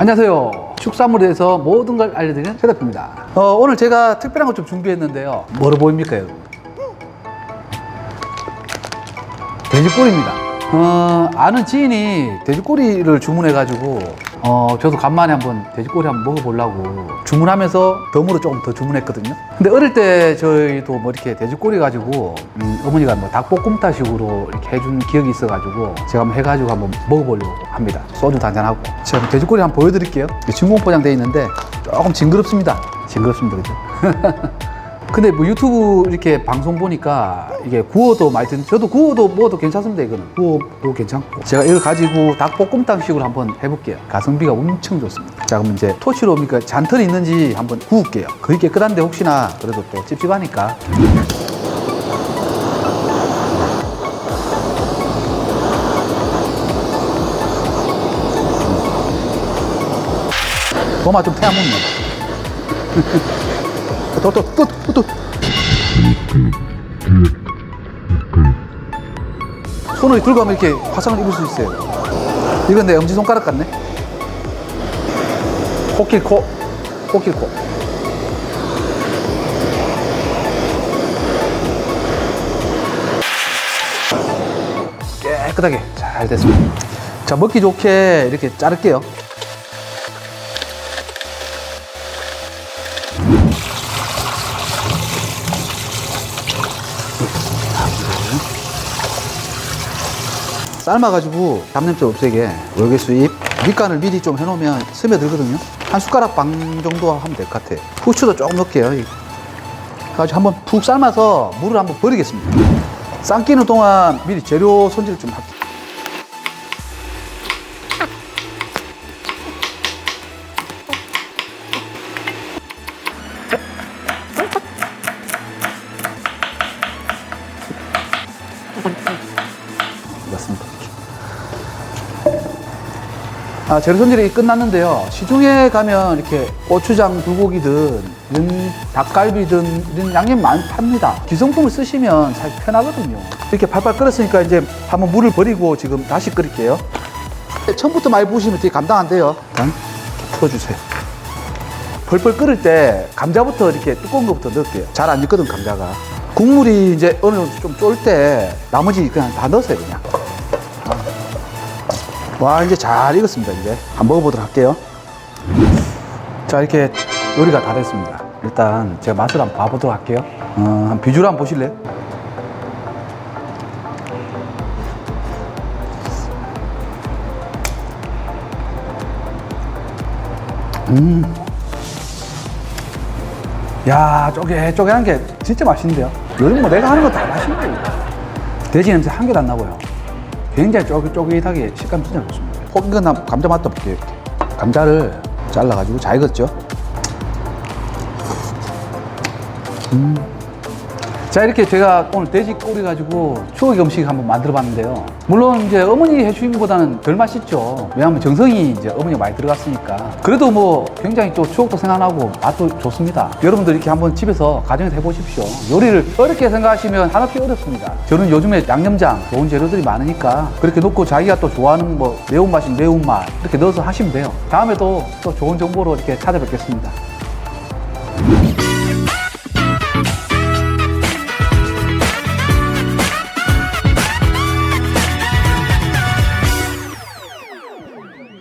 안녕하세요. 축산물에 대해서 모든 걸 알려드리는 최대표입니다. 어, 오늘 제가 특별한 것좀 준비했는데요. 뭐로 보입니까, 여러분? 돼지꼬리입니다. 어, 아는 지인이 돼지꼬리를 주문해가지고, 어, 저도 간만에 한번 돼지꼬리 한번 먹어보려고 주문하면서 덤으로 조금 더 주문했거든요. 근데 어릴 때 저희도 뭐 이렇게 돼지꼬리 가지고, 음, 어머니가 뭐 닭볶음탕식으로 이렇게 해준 기억이 있어가지고, 제가 한번 해가지고 한번 먹어보려고 합니다. 소주 한잔하고. 제가 돼지꼬리 한번 보여드릴게요. 진공 포장되어 있는데 조금 징그럽습니다. 징그럽습니다. 그죠? 근데 뭐 유튜브 이렇게 방송 보니까 이게 구워도 많이 든 저도 구워도 먹어도 괜찮습니다 이거는. 구워도 괜찮고. 제가 이걸 가지고 닭볶음탕식으로 한번 해볼게요. 가성비가 엄청 좋습니다. 자 그럼 이제 토시로 그러니까? 잔털이 있는지 한번 구울게요. 거의 깨끗한데 혹시나 그래도 또 찝찝하니까. 도마 좀 태워 먹네 또 또 또 또 손을 들고 하면 이렇게 화상을 입을 수 있어요. 이건 내 엄지손가락 같네. 코끼코, 코끼코. 깨끗하게 잘 됐습니다. 자, 먹기 좋게 이렇게 자를게요. 삶아가지고 잡냄새 없애게 월계수 잎 밑간을 미리 좀 해놓으면 스며들거든요. 한 숟가락 반 정도 하면 될 것 같아요. 후추도 조금 넣을게요. 그래가지고 한번 푹 삶아서 물을 한번 버리겠습니다. 삶기는 동안 미리 재료 손질을 좀 할게요. 맞습니다. 아, 재료 손질이 끝났는데요. 시중에 가면 이렇게 고추장 불고기든 이런 닭갈비든 이런 양념 많이 팝니다. 기성품을 쓰시면 사실 편하거든요. 이렇게 팔팔 끓었으니까 이제 한번 물을 버리고 지금 다시 끓일게요. 처음부터 많이 부으시면 되게 감당 안 돼요. 일단 풀어주세요. 펄펄 끓을 때 감자부터 이렇게 두꺼운 것부터 넣을게요. 잘 안 익거든, 감자가. 국물이 이제 어느 정도 좀 쫄 때 나머지 그냥 다 넣으세요, 그냥. 와 이제 잘 익었습니다 이제. 한번 먹어보도록 할게요. 자 이렇게 요리가 다 됐습니다. 일단 제가 맛을 한번 봐보도록 할게요. 어, 한 비주얼 한번 보실래요? 음. 야 쪼개 쪼개한 게 진짜 맛있는데요. 요즘 뭐 내가 하는 거 다 맛있는 거예요. 돼지 냄새 한 개도 안 나고요 굉장히 쫄깃쫄깃하게 식감 진짜 좋습니다. 포기건 나 감자 맛도 볼게요. 감자를 잘라가지고 잘 익었죠. 음. 자 이렇게 제가 오늘 돼지 꼬리 가지고 추억 음식 한번 만들어 봤는데요. 물론 이제 어머니 해주신 것보다는 덜 맛있죠. 왜냐하면 정성이 이제 어머니가 많이 들어갔으니까. 그래도 뭐 굉장히 또 추억도 생각나고 맛도 좋습니다. 여러분들 이렇게 한번 집에서 가정에서 해보십시오. 요리를 어렵게 생각하시면 한없이 어렵습니다. 저는 요즘에 양념장 좋은 재료들이 많으니까 그렇게 넣고 자기가 또 좋아하는 뭐 매운맛인 매운맛 이렇게 넣어서 하시면 돼요. 다음에도 또 좋은 정보로 이렇게 찾아뵙겠습니다.